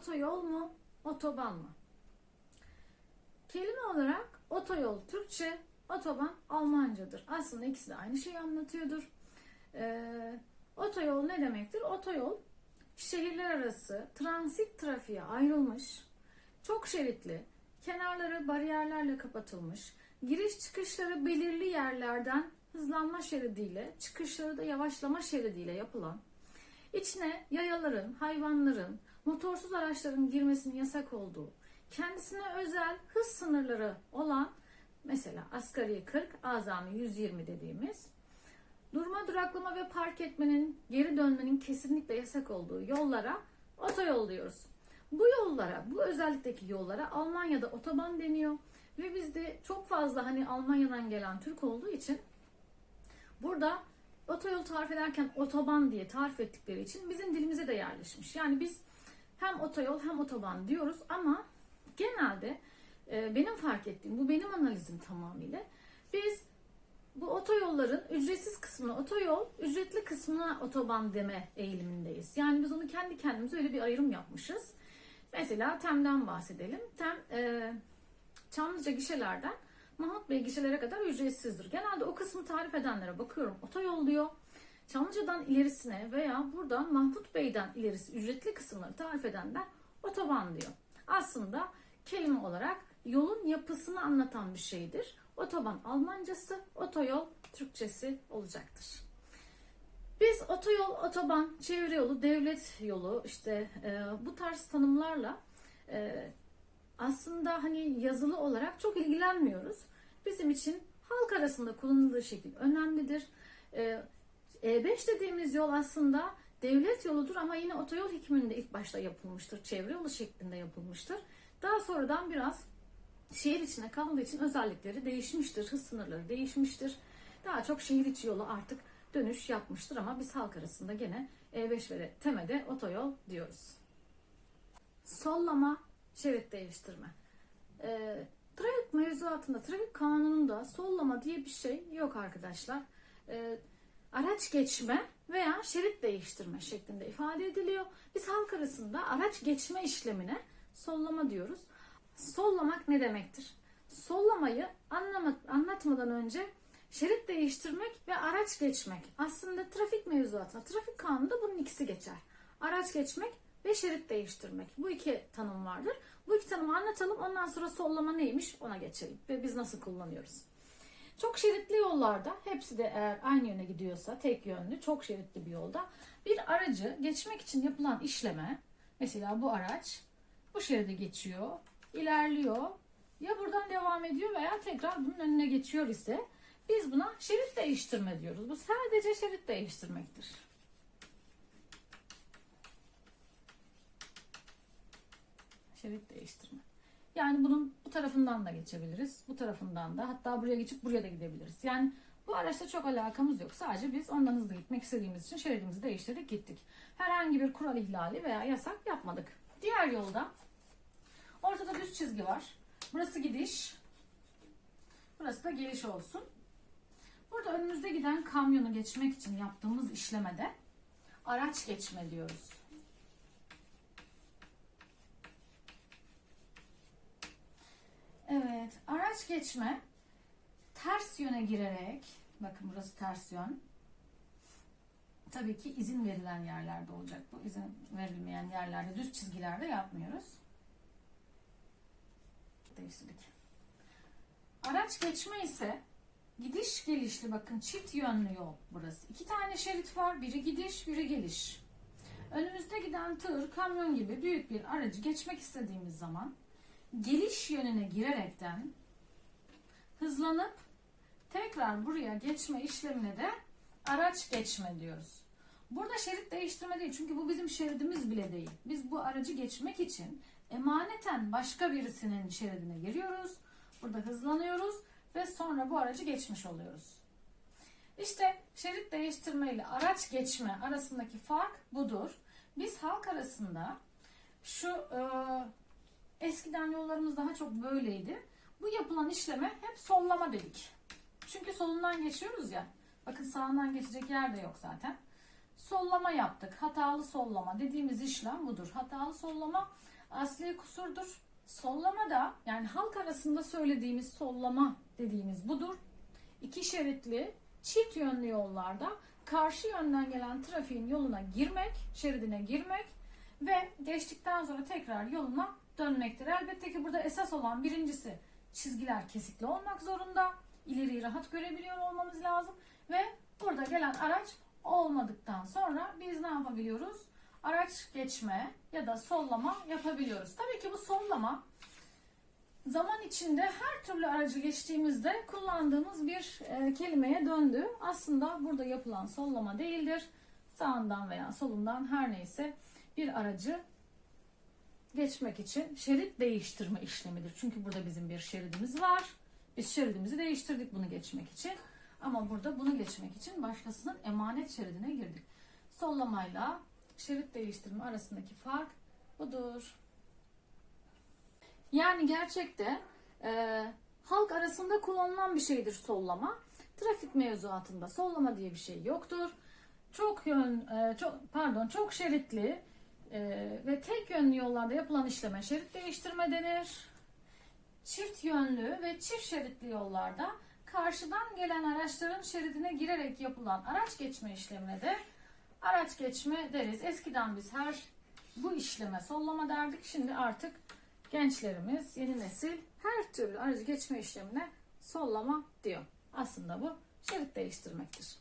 otoyol mu, otoban mı? Kelime olarak otoyol Türkçe, otoban Almancadır. Aslında ikisi de aynı şeyi anlatıyordur. Ee, otoyol ne demektir? Otoyol şehirler arası transit trafiğe ayrılmış, çok şeritli, kenarları bariyerlerle kapatılmış, giriş çıkışları belirli yerlerden hızlanma şeridiyle, çıkışları da yavaşlama şeridiyle yapılan, içine yayaların, hayvanların, motorsuz araçların girmesinin yasak olduğu, kendisine özel hız sınırları olan mesela asgari 40, azami 120 dediğimiz durma, duraklama ve park etmenin, geri dönmenin kesinlikle yasak olduğu yollara otoyol diyoruz. Bu yollara, bu özellikteki yollara Almanya'da otoban deniyor ve bizde çok fazla hani Almanya'dan gelen Türk olduğu için burada otoyol tarif ederken otoban diye tarif ettikleri için bizim dilimize de yerleşmiş. Yani biz hem otoyol hem otoban diyoruz ama genelde e, benim fark ettiğim, bu benim analizim tamamıyla. Biz bu otoyolların ücretsiz kısmına otoyol, ücretli kısmına otoban deme eğilimindeyiz. Yani biz onu kendi kendimize öyle bir ayrım yapmışız. Mesela TEM'den bahsedelim. TEM e, Çamlıca gişelerden Mahmut Bey gişelere kadar ücretsizdir. Genelde o kısmı tarif edenlere bakıyorum otoyol diyor. Çamlıca'dan ilerisine veya buradan Mahmut Bey'den ilerisi ücretli kısımları tarif edenler otoban diyor. Aslında kelime olarak yolun yapısını anlatan bir şeydir. Otoban Almancası, otoyol Türkçesi olacaktır. Biz otoyol, otoban, çevre yolu, devlet yolu işte e, bu tarz tanımlarla e, aslında hani yazılı olarak çok ilgilenmiyoruz. Bizim için halk arasında kullanıldığı şekil önemlidir. E, E5 dediğimiz yol aslında devlet yoludur ama yine otoyol hükmünde ilk başta yapılmıştır. Çevre yolu şeklinde yapılmıştır. Daha sonradan biraz şehir içine kaldığı için özellikleri değişmiştir. Hız sınırları değişmiştir. Daha çok şehir içi yolu artık dönüş yapmıştır ama biz halk arasında gene E5 ve temede otoyol diyoruz. Sollama, şerit değiştirme. Ee, trafik mevzuatında, trafik kanununda sollama diye bir şey yok arkadaşlar. Ee, araç geçme veya şerit değiştirme şeklinde ifade ediliyor. Biz halk arasında araç geçme işlemine sollama diyoruz. Sollamak ne demektir? Sollamayı anlama, anlatmadan önce şerit değiştirmek ve araç geçmek. Aslında trafik mevzuatında, trafik kanununda bunun ikisi geçer. Araç geçmek ve şerit değiştirmek. Bu iki tanım vardır. Bu iki tanımı anlatalım. Ondan sonra sollama neymiş ona geçelim. Ve biz nasıl kullanıyoruz. Çok şeritli yollarda hepsi de eğer aynı yöne gidiyorsa tek yönlü çok şeritli bir yolda bir aracı geçmek için yapılan işleme mesela bu araç bu şeride geçiyor, ilerliyor. Ya buradan devam ediyor veya tekrar bunun önüne geçiyor ise biz buna şerit değiştirme diyoruz. Bu sadece şerit değiştirmektir. Şerit değiştirme. Yani bunun bu tarafından da geçebiliriz. Bu tarafından da hatta buraya geçip buraya da gidebiliriz. Yani bu araçla çok alakamız yok. Sadece biz ondan hızlı gitmek istediğimiz için şeridimizi değiştirdik gittik. Herhangi bir kural ihlali veya yasak yapmadık. Diğer yolda ortada düz çizgi var. Burası gidiş. Burası da geliş olsun. Burada önümüzde giden kamyonu geçmek için yaptığımız işlemede araç geçme diyoruz. Evet, araç geçme ters yöne girerek, bakın burası ters yön. Tabii ki izin verilen yerlerde olacak bu. İzin verilmeyen yerlerde, düz çizgilerde yapmıyoruz. Değiştirdik. Araç geçme ise gidiş gelişli bakın çift yönlü yol burası. İki tane şerit var. Biri gidiş, biri geliş. Önümüzde giden tır, kamyon gibi büyük bir aracı geçmek istediğimiz zaman geliş yönüne girerekten hızlanıp tekrar buraya geçme işlemine de araç geçme diyoruz. Burada şerit değiştirme değil çünkü bu bizim şeridimiz bile değil. Biz bu aracı geçmek için emaneten başka birisinin şeridine giriyoruz. Burada hızlanıyoruz ve sonra bu aracı geçmiş oluyoruz. İşte şerit değiştirme ile araç geçme arasındaki fark budur. Biz halk arasında şu e, eskiden yollarımız daha çok böyleydi. Bu yapılan işleme hep sollama dedik. Çünkü solundan geçiyoruz ya. Bakın sağından geçecek yer de yok zaten. sollama yaptık. Hatalı sollama dediğimiz işlem budur. Hatalı sollama asli kusurdur. Sollama da yani halk arasında söylediğimiz sollama dediğimiz budur. İki şeritli çift yönlü yollarda karşı yönden gelen trafiğin yoluna girmek, şeridine girmek ve geçtikten sonra tekrar yoluna dönmektir. Elbette ki burada esas olan birincisi çizgiler kesikli olmak zorunda. İleriyi rahat görebiliyor olmamız lazım ve burada gelen araç olmadıktan sonra biz ne yapabiliyoruz? Araç geçme ya da sollama yapabiliyoruz. Tabii ki bu sollama zaman içinde her türlü aracı geçtiğimizde kullandığımız bir e, kelimeye döndü. Aslında burada yapılan sollama değildir. Sağından veya solundan her neyse bir aracı geçmek için şerit değiştirme işlemidir. Çünkü burada bizim bir şeridimiz var. Biz şeridimizi değiştirdik bunu geçmek için. Ama burada bunu geçmek için başkasının emanet şeridine girdik. Sollamayla şerit değiştirme arasındaki fark budur. Yani gerçekte e, halk arasında kullanılan bir şeydir sollama. Trafik mevzuatında sollama diye bir şey yoktur. Çok yön, e, çok pardon, çok şeritli e, ve tek yönlü yollarda yapılan işleme şerit değiştirme denir. Çift yönlü ve çift şeritli yollarda karşıdan gelen araçların şeridine girerek yapılan araç geçme işlemine de araç geçme deriz. Eskiden biz her bu işleme sollama derdik. Şimdi artık gençlerimiz, yeni nesil her türlü aracı geçme işlemine sollama diyor. Aslında bu şerit değiştirmektir.